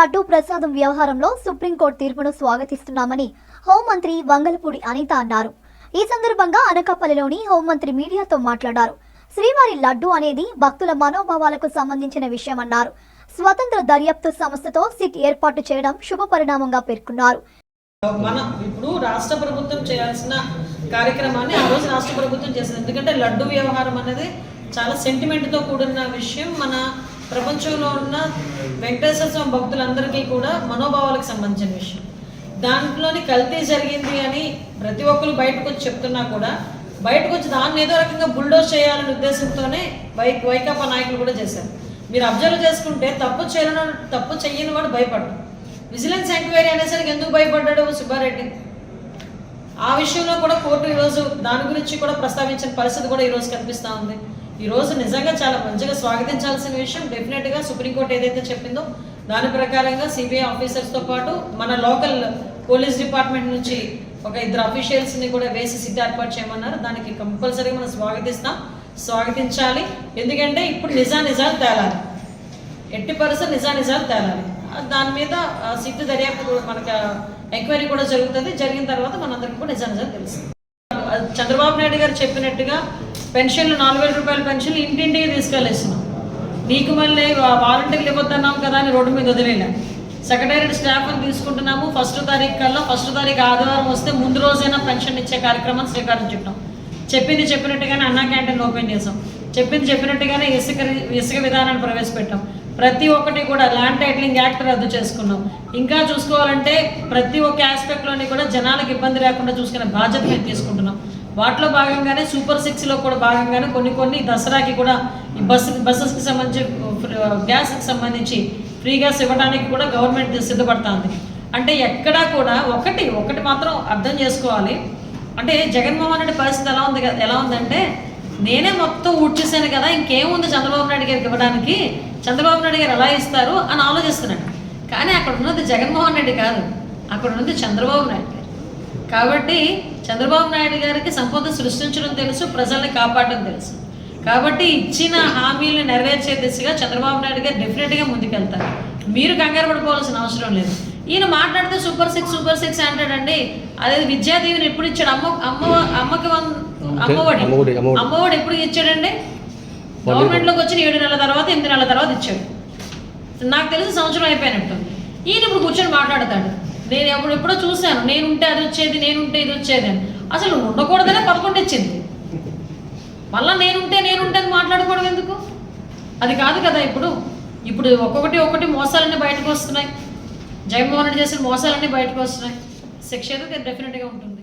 లడ్డూ ప్రసాదం వ్యవహారంలో సుప్రీంకోర్టు తీర్పును స్వాగతిస్తున్నామని హోంమంత్రి వంగలపూడి అనిత అన్నారు. ఈ సందర్భంగా అనకాపల్లిలోని హోంమంత్రి మీడియాతో మాట్లాడారు. శ్రీవారి లడ్డు అనేది భక్తుల మనోభావాలకు సంబంధించిన విషయమన్నారు. స్వతంత్ర దర్యాప్తు సంస్థతో సిట్ ఏర్పాటు చేయడం శుభ పరిణామంగా పేర్కొన్నారు. మన ఇప్పుడు రాష్ట్ర ప్రభుత్వం చేయాల్సిన కార్యక్రమాన్ని ఆ రోజు రాష్ట్ర ప్రభుత్వం చేసింది. ఎందుకంటే లడ్డు వ్యవహారం అనేది చాలా సెంటిమెంట్తో కూడిన విషయం. మన ప్రపంచంలో ఉన్న వెంకటేశ్వర స్వామి భక్తులందరికీ కూడా మనోభావాలకు సంబంధించిన విషయం. దాంట్లోని కల్తీ జరిగింది అని ప్రతి ఒక్కరు బయటకు వచ్చి చెప్తున్నా కూడా బయటకు వచ్చి దాన్ని ఏదో రకంగా బుల్డోజ్ చేయాలనే ఉద్దేశంతోనే వై వైకాపా నాయకులు కూడా చేశారు. మీరు అబ్జర్వ్ చేసుకుంటే తప్పు చేయను తప్పు చెయ్యని వాడు భయపడ్డు విజిలెన్స్ ఎంక్వైరీ అనేసరికి ఎందుకు భయపడ్డాడు సుబ్బారెడ్డి? ఆ విషయంలో కూడా కోర్టు ఈరోజు దాని గురించి కూడా ప్రస్తావించిన పరిస్థితి కూడా ఈరోజు కనిపిస్తూ ఉంది. ఈరోజు నిజంగా చాలా మంచిగా స్వాగతించాల్సిన విషయం డెఫినెట్గా సుప్రీంకోర్టు ఏదైతే చెప్పిందో దాని ప్రకారంగా సిబిఐ ఆఫీసర్స్తో పాటు మన లోకల్ పోలీస్ డిపార్ట్మెంట్ నుంచి ఒక ఇద్దరు అఫీషియల్స్ని కూడా వేసి సిట్ ఏర్పాటు చేయమన్నారు. దానికి కంపల్సరీగా మనం స్వాగతిస్తాం. స్వాగతించాలి. ఎందుకంటే ఇప్పుడు నిజా నిజాలు తేలాలి. ఎట్టి పరిస్థితి నిజా నిజాలు తేలాలి. దాని మీద ఆ దర్యాప్తు మనకు ఎంక్వైరీ కూడా జరుగుతుంది. జరిగిన తర్వాత మనందరికీ కూడా నిజా నిజాలు తెలుస్తుంది చంద్రబాబు నాయుడు గారు చెప్పినట్టుగా పెన్షన్లు నాలుగు వేల రూపాయల పెన్షన్లు ఇంటింటికి తీసుకెళ్ళేస్తున్నాం నీకు మళ్ళీ వాలంటీర్లు ఇవ్వద్దన్నాం కదా అని రోడ్డు మీద వదిలేలేం సెక్రటేరియట్ స్టాఫ్ని తీసుకుంటున్నాము. ఫస్ట్ తారీఖు కల్లా ఫస్ట్ తారీఖు ఆదివారం వస్తే ముందు రోజైనా పెన్షన్ ఇచ్చే కార్యక్రమం శ్రీకారం చెప్పింది చెప్పినట్టుగానే అన్నా క్యాంటీన్ ఓపెన్ చేసాం. చెప్పింది చెప్పినట్టుగానే ఇసుక ఇసుక విధానాన్ని ప్రవేశపెట్టాం. ప్రతి ఒక్కటి కూడా ల్యాండ్ టైటిలింగ్ యాక్ట్ రద్దు చేసుకున్నాం. ఇంకా చూసుకోవాలంటే ప్రతి ఒక్క ఆస్పెక్ట్లోని కూడా జనాలకు ఇబ్బంది లేకుండా చూసుకునే బాధ్యత మేము తీసుకుంటున్నాం. వాటిలో భాగంగానే సూపర్ సిక్స్లో కూడా భాగంగానే కొన్ని కొన్ని దసరాకి కూడా ఈ బస్సు బస్సెస్కి సంబంధించి గ్యాస్కి సంబంధించి ఫ్రీ గ్యాస్ ఇవ్వడానికి కూడా గవర్నమెంట్ సిద్ధపడుతుంది. అంటే ఎక్కడా కూడా ఒకటి ఒకటి మాత్రం అర్థం చేసుకోవాలి. అంటే జగన్మోహన్ రెడ్డి పరిస్థితి ఎలా ఉంది కదా- ఎలా ఉందంటే నేనే మొత్తం ఊడ్చేసాను కదా ఇంకేముంది చంద్రబాబు నాయుడు గారికి ఇవ్వడానికి? చంద్రబాబు నాయుడు గారు ఎలా ఇస్తారు అని ఆలోచిస్తున్నాడు. కానీ అక్కడ ఉన్నది జగన్మోహన్ రెడ్డి కాదు. అక్కడ ఉన్నది చంద్రబాబు నాయుడు. కాబట్టి చంద్రబాబు నాయుడు గారికి సంపద సృష్టించడం తెలుసు ప్రజల్ని కాపాడడం తెలుసు. కాబట్టి ఇచ్చిన హామీలను నెరవేర్చే దిశగా చంద్రబాబు నాయుడు గారు డెఫినెట్గా ముందుకెళ్తారు. మీరు కంగారు పడిపోవాల్సిన అవసరం లేదు. ఈయన మాట్లాడితే సూపర్ సిక్స్ సూపర్ సిక్స్ అంటాడండి అదే విద్యాదీవిని ఎప్పుడు ఇచ్చాడు? అమ్మ అమ్మ అమ్మకి వన్- అమ్మఒడి. అమ్మఒడి, అమ్మఒడి. అమ్మఒడి ఎప్పుడు ఇచ్చాడండి? గవర్నమెంట్లోకి వచ్చిన ఏడు నెలల తర్వాత ఎనిమిది నెలల తర్వాత ఇచ్చాడు. నాకు తెలిసి సంవత్సరం అయిపోయినట్టు ఈయన ఇప్పుడు కూర్చొని మాట్లాడతాడు. నేను ఎప్పుడు ఎప్పుడో చూశాను. నేను ఉంటే అది వచ్చేది నేను ఉంటే ఇది వచ్చేది అని. అసలు ఉండకూడదనే పదకొండు ఇచ్చింది. మళ్ళీ నేనుంటే నేనుంటే అని మాట్లాడకూడదు ఎందుకు? అది కాదు కదా ఇప్పుడు. ఇప్పుడు ఒక్కొక్కటి ఒక్కటి మోసాలన్నీ బయటకు వస్తున్నాయి. జగన్మోహన్ రెడ్డి చేసిన మోసాలన్నీ బయటకు వస్తున్నాయి. శిక్ష అయితే డెఫినెట్గా ఉంటుంది.